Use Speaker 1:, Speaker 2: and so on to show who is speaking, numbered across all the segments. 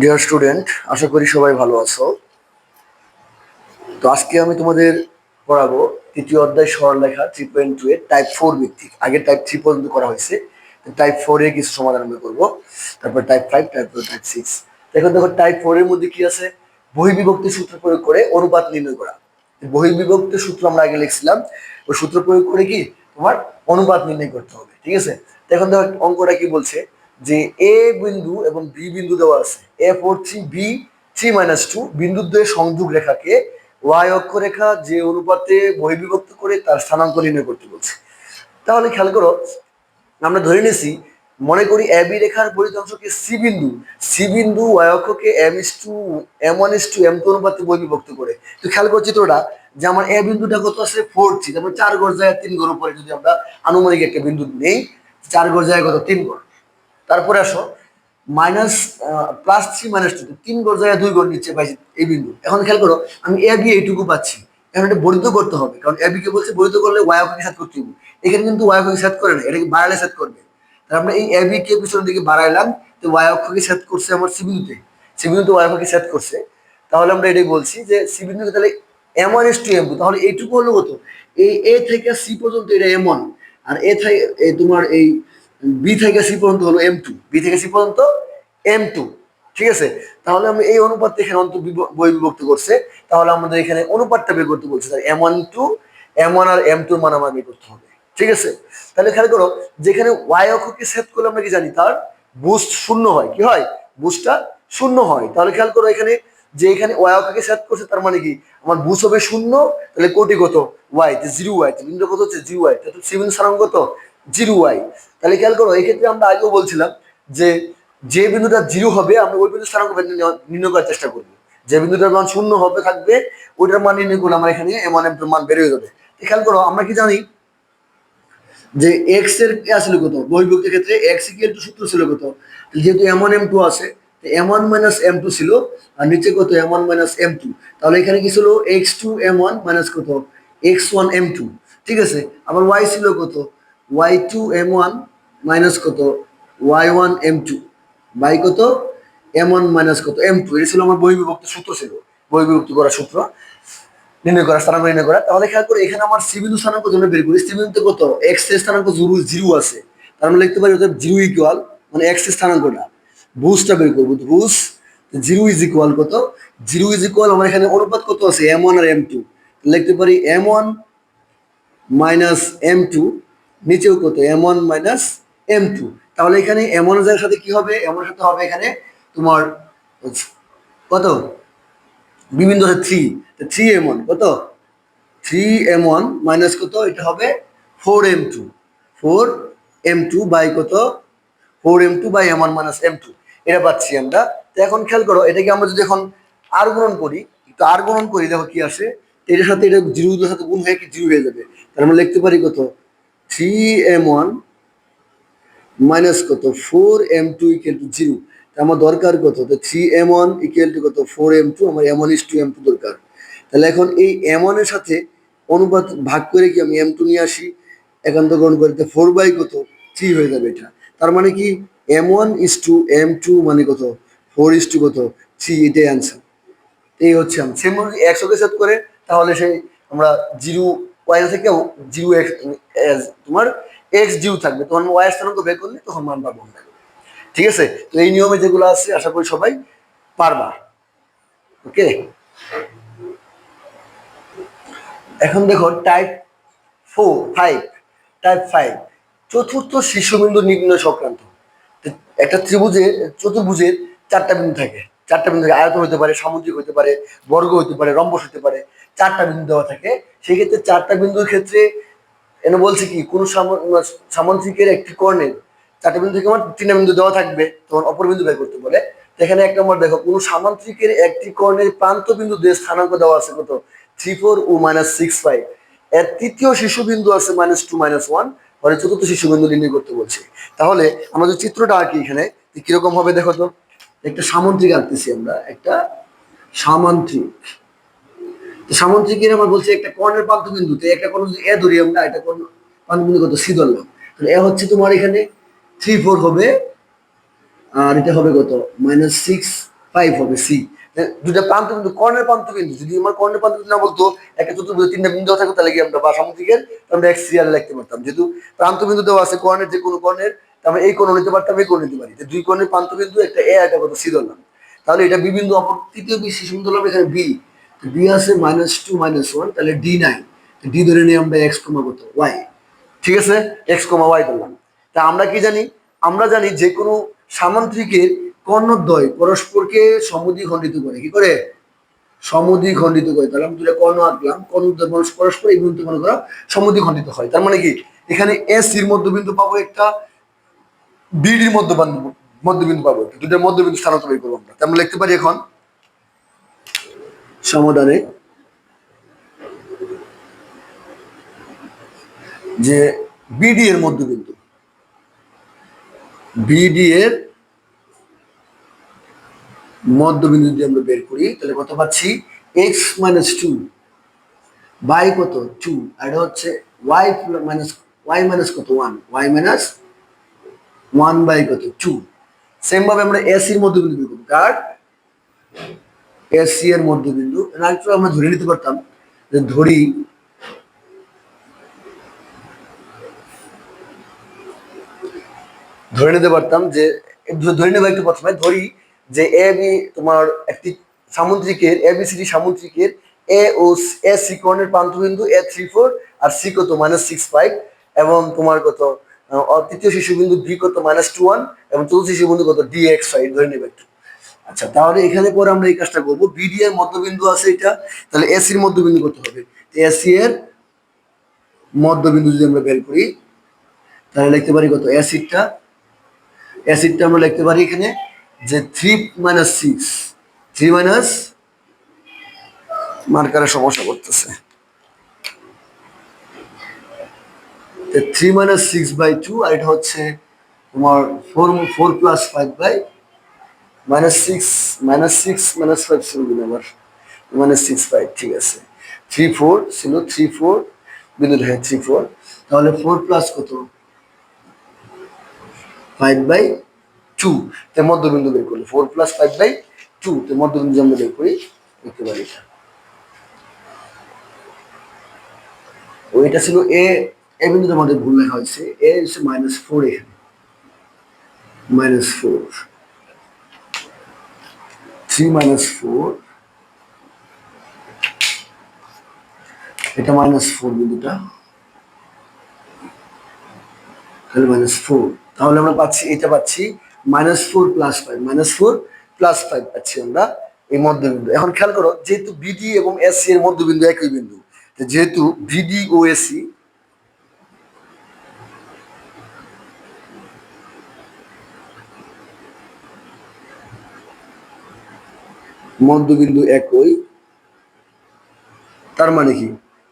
Speaker 1: Dear student আশা করি সবাই ভালো আছো। তো আজকে আমি তোমাদের পড়াবো তৃতীয় অধ্যায় সরলরেখা থ্রি পয়েন্ট টু এর টাইপ ফোর ভিত্তিক। আগে টাইপ থ্রি পর্যন্ত করা হয়েছে। টাইপ ফোর এর কিছু সমাধান আমরা করব। তারপর type five type four type six এখন দেখো টাইপ ফোর এর মধ্যে কি আছে? বহির্বিভক্তি সূত্র প্রয়োগ করে অনুপাত নির্ণয় করা। বহির্বিভক্তি সূত্র আমরা আগে লিখছিলাম। ওই সূত্র প্রয়োগ করে কি? তোমার অনুপাত নির্ণয় করতে হবে। ঠিক আছে? এখন দেখো অঙ্কটা কি বলছে? যে এ বিন্দু এবং বি বিন্দু দেওয়া আছে। A four three B three minus two বিন্দু দুয়ে সংযোগ রেখাকে ওয়াই অক্ষরেখা যে অনুপাতে বহির্বিভক্ত করে তার স্থানাঙ্ক নির্ণয় করতে বলছে। তাহলে খেয়াল করো, আমরা ধরে নিয়েছি, মনে করি এ বি রেখার পরিতংশকে সি বিন্দু সি বিন্দু Y অক্ষকে M is to M one is to M two অনুপাতে বহির্বিভক্ত করে। তো খেয়াল করো চিত্রটা যে আমার এ বিন্দুটা কত আছে? ফোর থ্রি তারপর চার গড় জায়গায় তিন গড় উপরে যদি আমরা আনুমানিক একটা বিন্দু নেই, চার গড় জায়গায় কত? তিন গড়। তারপরে আসো minus plus three minus two তিন গড় জায়গায় দুই গড় নিচ্ছে পাইছি এই বিন্দু। এখন খেয়াল করো, আমি এ বি এইটুকু পাচ্ছি। এখন এটা বর্ধিত করতে হবে, কারণ এ বিকে বলছে বর্ধিত করলে ওয়াই অক্ষকে সেট করতে হবে। এখানে কিন্তু ওয়াই অক্ষকে সেট করে না, এটাকে বাড়ালে সেট করবে। তার আমরা এই এ বি কে পিছনের দিকে বাড়াইলাম, তো ওয়াই অক্ষকে সেট করছে আমার সি বিন্দুতে। বিন্দুতে ওয়াই অক্ষকে সেট করছে। তাহলে আমরা এটাই বলছি যে সি তাহলে M one is to M two তাহলে এইটুকু হলো কত? এই এ থেকে সি পর্যন্ত এটা এম ওয়ান আর এ থেকে তোমার এই বি থেকে সি পর্যন্ত হলো এম টু বি থেকে সি পর্যন্ত এম টু ঠিক আছে? তাহলে আমি এই অনুপাতটা এখানে অন্ত বই বিভক্ত করছে। তাহলে আমাদের এখানে অনুপাতটা বের করতে বলছে M one two M one আর এম টুর মান আমার বের করতে হবে, ঠিক আছে? তাহলে খেয়াল করো, যেখানে ওয়াই অক্ষকে সেট করলে আমরা কি জানি, তার বুস্ট শূন্য হয়। কি হয়? বুস্টটা শূন্য হয়। তাহলে খেয়াল করো এখানে, যে এখানে ওয়াই অক্ষকে সেট করছে, তার মানে কি? আমার বুস হবে শূন্য, তাহলে কোটি কত? ওয়াই জিরো ওয়াই বিন্দু কত হচ্ছে? জিরো ওয়াই তাহলে সি বিন্দু কত? Zero Y. তাহলে খেয়াল করো এই ক্ষেত্রে আমরা আগেও বলছিলাম যে যে বিন্দুটা জিরো হবে, আমরা ওই বিন্দু স্থানাঙ্ক নির্ণয় করার চেষ্টা করব। যে বিন্দুটার মান শূন্য হবে, থাকবে, ওইটার মান নির্ণয় করলে আমরা এখানে এম ওয়ান মান বেড়ে যাবে। খেয়াল করো, আমরা কি জানি যে এক্সের কি আসলে কত? বহির্ভুক্তের ক্ষেত্রে এক্স ইকুয়াল টু সূত্র ছিল কত? যেহেতু এম ওয়ান এম টু আছে M one minus M two ছিল, আর নিচে কত? M one minus M two তাহলে এখানে কি ছিল? X two M one minus কত? এক্স ওয়ান এম টু ঠিক আছে? আবার ওয়াই ছিল কত? Y two M one minus কত? Y one M two by কত? এম ওয়ান মাইনাস কত? এম টু এটা ছিল আমার বহির্বিভক্ত সূত্র ছিল। বহির্বিভক্ত করার সূত্র। নির্ণয় করা, স্থানাঙ্ক নির্ণয় করা। তাহলে খেয়াল করে, এখানে আমার সি বিন্দু স্থানাঙ্ক জন্য বের করি। সি বিন্দুতে কত এক্স স্থানাঙ্ক জিরো জিরো আছে। তার মানে লিখতে পারি অর্থাৎ জিরো ইকুয়াল মানে এক্স স্থানাঙ্কটা। বুসটা বের করব বুস জিরো ইজ ইকুয়াল কত? জিরো ইজ ইকুয়াল আমার এখানে অনুপাত কত আছে? এম ওয়ান আর এম টু লিখতে পারি M one minus M two নিচেও কত? M one minus M two তাহলে এখানে এম ওয়ানের সাথে কি হবে? এম ওয়ান সাথে হবে এখানে তোমার কত? বিভিন্ন থ্রি থ্রি এম ওয়ান কত? থ্রি এম ওয়ান মাইনাস কত? এটা হবে four M two four M two by কত? Four M two by M one minus M two এটা পাচ্ছি আমরা। তো এখন খেয়াল করো, এটাকে আমরা যদি এখন আর গুণন করি তো আর গুণন করি, দেখো কি আসে। এটার সাথে এটা জিরোর সাথে গুণ হয়ে কি জিরো হয়ে যাবে। তার আমরা লিখতে পারি কত? থ্রি এম ওয়ান মাইনাস কত? Four M two equal to zero আমার দরকার কত? তো three M one equal to কত? ফোর এম টু আমার M one is to M two দরকার। তাহলে এখন এই এম ওয়ানের সাথে অনুপাত ভাগ করে কি আমি এম টু নিয়ে আসি? একান্ত গ্রহণ করতে ফোর বাই কত? থ্রি হয়ে যাবে এটা। তার মানে কি? M one is to M two মানে কত? ফোর ইস টু কত? থ্রি এটাই অ্যান্সার এই হচ্ছে আমি। সেম একশোকে সেট করে, তাহলে সেই আমরা জিরো ওয়াই থেকে জিরো এক্স তোমার এক্স জিরো থাকবে। তখন ওয়াই স্থানাঙ্ক বের করলে তখন মান পাবো ঠিক আছে? তো এই নিয়মে যেগুলো আছে, আশা করি সবাই পারবা। ওকে এখন দেখো type four five type five চতুর্থ শীর্ষবিন্দু নির্ণয় সংক্রান্ত। একটা ত্রিভুজের, চতুর্ভুজের চারটা বিন্দু থাকে। চারটা বিন্দু থাকে। আয়ত হতে পারে, সামুদ্রিক হতে পারে, বর্গ হতে পারে, রম্বস হতে পারে। চারটা বিন্দু দেওয়া থাকে সেই ক্ষেত্রে চারটা বিন্দুর ক্ষেত্রে এনে বলছে কি, কোন সামন্ত্রিকের একটি কর্ণের চারটা বিন্দু থেকে আমার তিনটা বিন্দু দেওয়া থাকবে, তখন অপর বিন্দু বের করতে বলে। এখানে এক নম্বর দেখো, কোন সামান্ত্রিকের একটি কর্ণের প্রান্ত বিন্দু দিয়ে স্থানাঙ্ক দেওয়া আছে কত? থ্রি ফোর ও মাইনাস সিক্স ফাইভ। এর তৃতীয় শিশুবিন্দু আছে মাইনাস টু, মাইনাস ওয়ান, পরে চতুর্থ শিশুবিন্দু নির্ণয় করতে বলছে। তাহলে আমাদের চিত্রটা আঁকি এখানে কীরকম হবে দেখো তো, একটা সামন্ত্রিক আঁকতেছি আমরা, একটা সামান্ত্রিক। সামন্ত্রিকের আমার বলছে একটা কর্ণের প্রান্ত বিন্দুতে একটা যদি এ ধরি আমরা এটা কোণ প্রান্ত বিন্দু কত? সি ধরলাম। তাহলে এ হচ্ছে তোমার এখানে থ্রি ফোর হবে, আর এটা হবে কত? মাইনাস সিক্স ফাইভ হবে সি দুটা প্রান্ত বিন্দু কর্ণের প্রান্ত বিন্দু যদি আমার কর্ণের প্রান্ত বিন্দু না বলতো, একটা চতুর্ভুজ তিনটা বিন্দু থাকতো, তাহলে কি আমরা বা সামুদ্রিকের আমরা এক সিরিয়ালে লিখতে পারতাম। যেহেতু প্রান্ত বিন্দু দেওয়া আছে কর্ণের যে কোনো কর্ণের, তাহলে এই কোণ নিতে পারতাম, এই কোণ নিতে পারি। দুই কর্ণের প্রান্ত বিন্দু একটা এ একটা কত? সি ধরলাম। তাহলে এটা বি বিন্দু অপর, তৃতীয় বি শিশু হলাম এখানে বি বি আছে মাইনাস টু মাইনাস ওয়ান তাহলে ডি নাই। ডি ধরে নিয়ে আমরা এক্স কমা কত ওয়াই ঠিক আছে? এক্স কমা ওয়াই ধরলাম। তা আমরা কি জানি? আমরা জানি যে কোনো সামান্তরিকের কর্ণদ্বয় পরস্পরকে সমুদ্রি খণ্ডিত করে। কি করে? সমুদ্রি খণ্ডিত করে। তাহলে আমি দুটা কর্ণ আঁকলাম। কর্ণদ্বয় পরস্পর এই বিন্দু মনে করা সমুদ্রি খণ্ডিত হয়। তার মানে কি? এখানে এস এর মধ্যবিন্দু পাবো একটা বিডির মধ্যবিন্দু মধ্যবিন্দু পাবো দুটার মধ্যবিন্দু স্থানান্তর বের করব আমরা। তার মানে লিখতে পারি এখন সমাধানে যে বিডি এর মধ্যবিন্দু বিডি এর মধ্যবিন্দু যদি আমরা বের করি, তাহলে কত পাচ্ছি? এক্স মাইনাস টু বাই কত? টু আর এটা হচ্ছে ওয়াই মাইনাস ওয়াই মাইনাস কত? One Y minus one by কত? টু সেম ভাবে আমরা এসি এর মধ্যবিন্দু বের করব। কার? এসি এর মধ্যবিন্দু একটু আমরা ধরে নিতে পারতাম যে ধরি, ধরে নিতে পারতাম যে ধরে নেব একটু প্রথমে, ধরি যে এ বি তোমার একটি সামুদ্রিকের এ বি সিডি সামুদ্রিকের এ ও এ সি কর্ণের প্রান্তবিন্দু এ থ্রি ফোর আর সি কত? মাইনাস সিক্স ফাইভ এবং তোমার কত? তৃতীয় শিশুবিন্দু বি কত? মাইনাস টু ওয়ান এবং চতুর্থ শিশুবিন্দু কত? ডি এক্স ফাইভ ধরে নেবে একটু। আচ্ছা তাহলে এখানে পরে আমরা এই কাজটা করব। বিডি এর মধ্যবিন্দু আছে এটা, তাহলে এসির মধ্যবিন্দু করতে হবে। এসি এর মধ্যবিন্দু যদি আমরা বের করি, তাহলে লিখতে পারি কত? অ্যাসিডটা অ্যাসিডটা আমরা লিখতে পারি এখানে যে three minus six three minus মার্কারের সমস্যা করতেছে। Three minus six by two আর এটা হচ্ছে তোমার four four plus five by minus six minus six minus five ছিল কিনা আবার মাইনাস সিক্স ফাইভ ঠিক আছে। থ্রি ফোর ছিল থ্রি ফোর বিন্দু হ্যাঁ থ্রি ফোর তাহলে ফোর প্লাস কত? ফাইভ বাই টু তে মধ্যবিন্দু বের করলে। Four plus five by two তে মধ্যবিন্দু আমরা বের করি লিখতে পারি এটা। ওইটা ছিল এ এ বিন্দুটা আমাদের ভুল লেখা হয়েছে। এ হচ্ছে মাইনাস ফোর এখানে। Minus four three minus four. এটা মাইনাস ফোর বিন্দুটা। তাহলে মাইনাস ফোর। তাহলে আমরা পাচ্ছি, এটা পাচ্ছি minus four plus five. Minus four plus five পাচ্ছি আমরা এই মধ্যবিন্দু। এখন খেয়াল করো, যেহেতু বিডি এবং এসি এর মধ্যবিন্দু একই বিন্দু যেহেতু বিডি ও এসি মধ্যবিন্দু একই। তার মানে কি?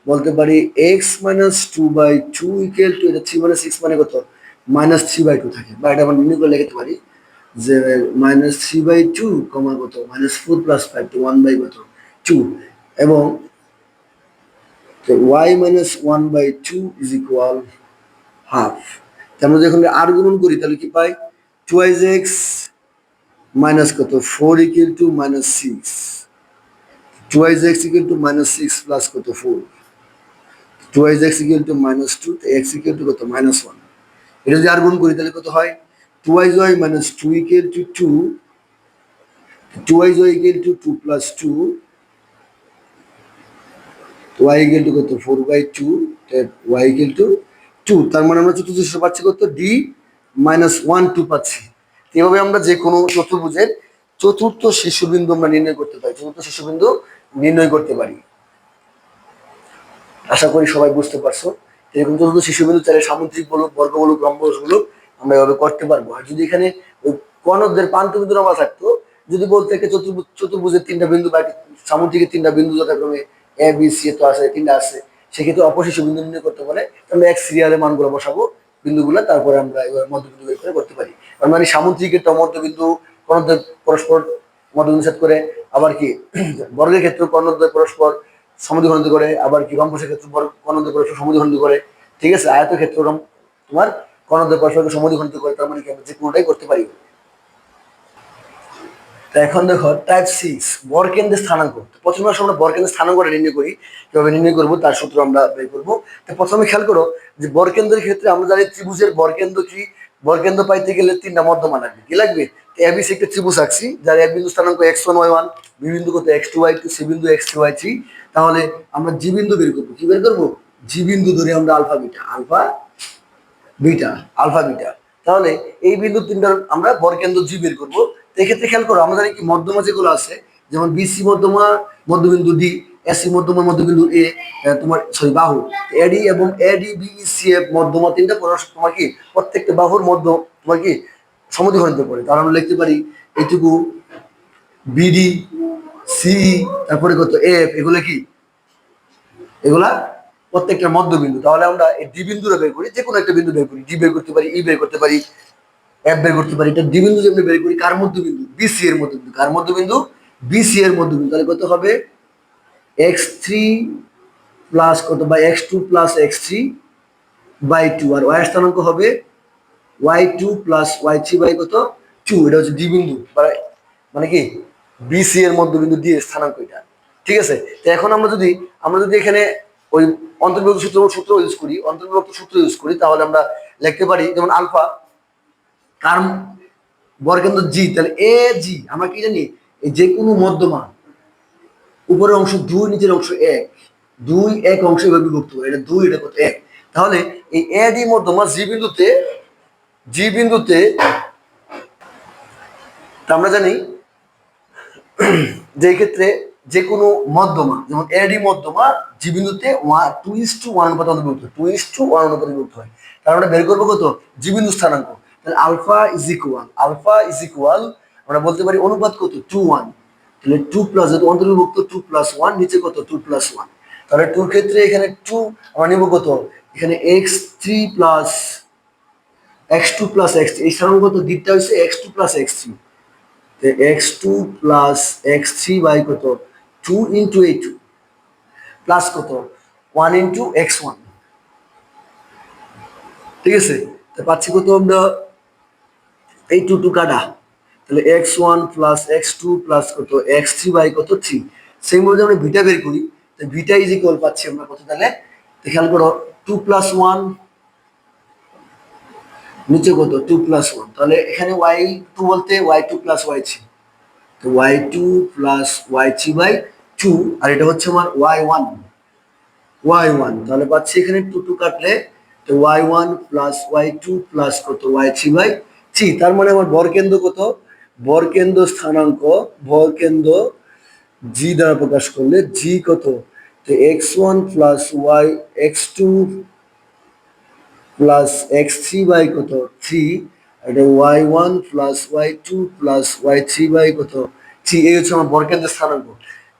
Speaker 1: বলতে পারি X minus two by two equal to এটা থ্রি মাইনাস মানে কত? মাইনাস থ্রি বাই টু থাকে। বা এটা আমরা নির্ণয় করে লিখতে পারি যে minus three by two comma কত? Minus four plus five two one by কত? টু এবং Y minus one by two is equal half আমরা যখন আর গুণন করি, তাহলে কি পাই? টুয়াইজ এক্স মাইনাস কত? Four equal to minus six twice X equal to minus six plus কত? Four twice X equal to minus two X equal to কত? মাইনাস ওয়ান এটা যদি আর গুণ করি, তাহলে কত হয়? Twice y minus two equal to two twice y equal to two plus two y equal to কত? Four by two y equal to two তার মানে আমরা চতুর্থ পাচ্ছি কত? ডি মাইনাস ওয়ান টু পাচ্ছি। এভাবে আমরা যে কোনো চতুর্ভুজের চতুর্থ শিশুবিন্দু আমরা নির্ণয় করতে পারি, চতুর্থ শিশুবিন্দু নির্ণয় করতে পারি। আশা করি সবাই বুঝতে পারছ। এরকম চতুর্থ শিশুবিন্দু চাইলে সামুদ্রিক বলুক বর্গ বলুক রম্বস বলুক আমরা এভাবে করতে পারব। আর যদি এখানে ওই কর্ণদের প্রান্তবিন্দু নামা থাকতো, যদি বলতে চতুর্ভুজ, চতুর্ভুজের তিনটা বিন্দু বা সামুদ্রিকের তিনটা বিন্দু যথাক্রমে এ বি সি তো আছে, তিনটা আছে, সেক্ষেত্রে অপশিশু বিন্দু নির্ণয় করতে পারে। আমরা এক সিরিয়ালে মানগুলো বসাবো, বিন্দুগুলো, তারপরে আমরা এবার মধ্যবিন্দু করে করতে পারি। মানে সামুদ্রিকের তো মধ্যবিন্দু কর্ণদ্বয় পরস্পর সেট করে, আবার কি বর্গের ক্ষেত্রে কর্ণদ্বয় পরস্পর সমুদ্রখণ্ড করে, আবার কি রম্বসের ক্ষেত্রে কর্ণদ্বয় পরস্পর সমুদ্রখণ্ড করে। ঠিক আছে আয়ত ক্ষেত্র তোমার কর্ণদ্বয় করে, তার মানে কি আমরা যে কোনোটাই করতে পারি। এখন দেখো টাইপ সিক্স বরকেন্দ্রের স্থানাঙ্ক। প্রথমে আমরা বরকেন্দ্রের স্থানাঙ্ক নির্ণয় করি, কীভাবে নির্ণয় করব তার সূত্র আমরা বের করব। প্রথমে খেয়াল করো যে বরকেন্দ্রের ক্ষেত্রে আমরা জানি ত্রিভুজের বরকেন্দ্র কি বরকেন্দ্র পাইতে গেলে তিনটা মধ্যমা লাগবে। কি লাগবে? এবিসি একটা ত্রিভুজ আঁকছি, যার এক বিন্দু স্থানাঙ্ক X one Y one, B বিন্দু কত X two Y two, C বিন্দু এক্স থ্রি ওয়াই থ্রি। তাহলে আমরা জি বিন্দু বের করব। কি বের করব? জি বিন্দু ধরে আমরা alpha beta alpha beta alpha beta. তাহলে এই বিন্দু তিনটার আমরা বরকেন্দ্র জি বের করব। এক্ষেত্রে খেয়াল করো জানি কি মধ্যমা যেগুলো আছে, যেমন বিসি মধ্যমা, মধ্যবিন্দু ডি। এসি মধ্যমা মধ্যবিন্দু এ তোমার সরি বাহু। এডি এবং এডি, বি সি, এফ মধ্যমা তিনটা তোমার কি, প্রত্যেকটা বাহুর মধ্য তোমার কি সমদ্বিখণ্ডিত করে তাহলে আমরা লিখতে পারি এটুকু বিডি, সি, তারপরে কত, এফ, এগুলো কি? এগুলা প্রত্যেকটা মধ্যবিন্দু। তাহলে আমরা এই ডি বিন্দুটা বের করি যে কোনো একটা বিন্দু বের করি। ডি বের করতে পারি, ই বের করতে পারি, এফ বের করতে পারি। এটা ডি বিন্দু যেমনি বের করি, কার মধ্যবিন্দু? বিসি এর মধ্যবিন্দু। কার মধ্যবিন্দু? বিসি এর মধ্যবিন্দু। তাহলে কত হবে? এক্স থ্রি প্লাস কত বা X two plus X three by two R Y স্থানাঙ্ক হবে Y two plus Y three by কত? টু এটা হচ্ছে ডি বিন্দু। মানে- মানে কি? বিসি এর মধ্যবিন্দু দিয়ে স্থানাঙ্ক এটা। ঠিক আছে? তো এখন আমরা যদি আমরা যদি এখানে ওই অন্তর্বিভক্ত সূত্র সূত্র ইউজ করি অন্তর্বিভক্ত সূত্র ইউজ করি, তাহলে আমরা লিখতে পারি, যেমন আলফা কার বর্গেন্দ্র জি তাহলে এ জি আমরা কি জানি? যে কোনো মধ্যমা উপরের অংশ দুই, নিচের অংশ এক। দুই, এক অংশ এভাবে বিভক্ত করে। এটা দুই, এটা এক? তাহলে এই এ, ডি মধ্যমা জি বিন্দুতে জি বিন্দুতে আমরা জানি যে ক্ষেত্রে যে কোনো মধ্যমা, যেমন এডি মধ্যমা, জি বিন্দুতে one two is to one অনুপাতে অন্তর্ভুক্ত টু ইস টু ওয়ান অনুপাতে বিভক্ত হয়। তাহলে আমরা বের করব কত? জি বিন্দু স্থানাঙ্ক। তাহলে alpha is equal alpha is equal আমরা বলতে পারি অনুপাত কত? টু ওয়ান তাহলে টু প্লাস যেহেতু অন্তর্ভুক্ত টু প্লাস ওয়ান নিচে কত? টু প্লাস ওয়ান তাহলে টুর ক্ষেত্রে এখানে টু আমরা নিব কত? এখানে X three plus X two plus X এই কত দিকটা হচ্ছে X two plus X three X two plus X three by কত? টু ইন্টু এই টু প্লাস কত? ওয়ান ইন্টু এক্স ওয়ান ঠিক আছে? তা পাচ্ছি কত আমরা? এই টু টু কাটা তাহলে x one plus x two plus কত? এক্স থ্রি বাই কত? থ্রি সেই মধ্যে আমরা ভিটা বের করি। তো ভিটা ইজ ইকুয়াল পাচ্ছি আমরা কত তাহলে? খেয়াল করো টু প্লাস ওয়ান নিচে কত? টু প্লাস ওয়ান তাহলে এখানে ওয়াই টু বলতে y two plus y three তো y two plus y three by two আর এটা হচ্ছে আমার ওয়াই ওয়ান ওয়াই ওয়ান তাহলে পাচ্ছি এখানে টু টু কাটলে, তো y one plus y two plus কত? ওয়াই থ্রি বাই থ্রি তার মানে আমার বরকেন্দ্র কত? বরকেন্দ্র স্থানাঙ্ক বরকেন্দ্র জি দ্বারা প্রকাশ করলে জি কত? তো x one plus y x two plus x three by কত? থ্রি। এটা y one plus y two plus y three by কত? থ্রি এই হচ্ছে আমার বরকেন্দ্রের স্থানাঙ্ক।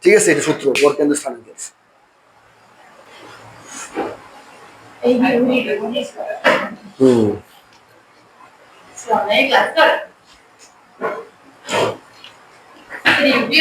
Speaker 1: ঠিক আছে এটা সূত্র বরকেন্দ্রের
Speaker 2: স্থানাঙ্ক।
Speaker 1: হুম।
Speaker 2: Incrível.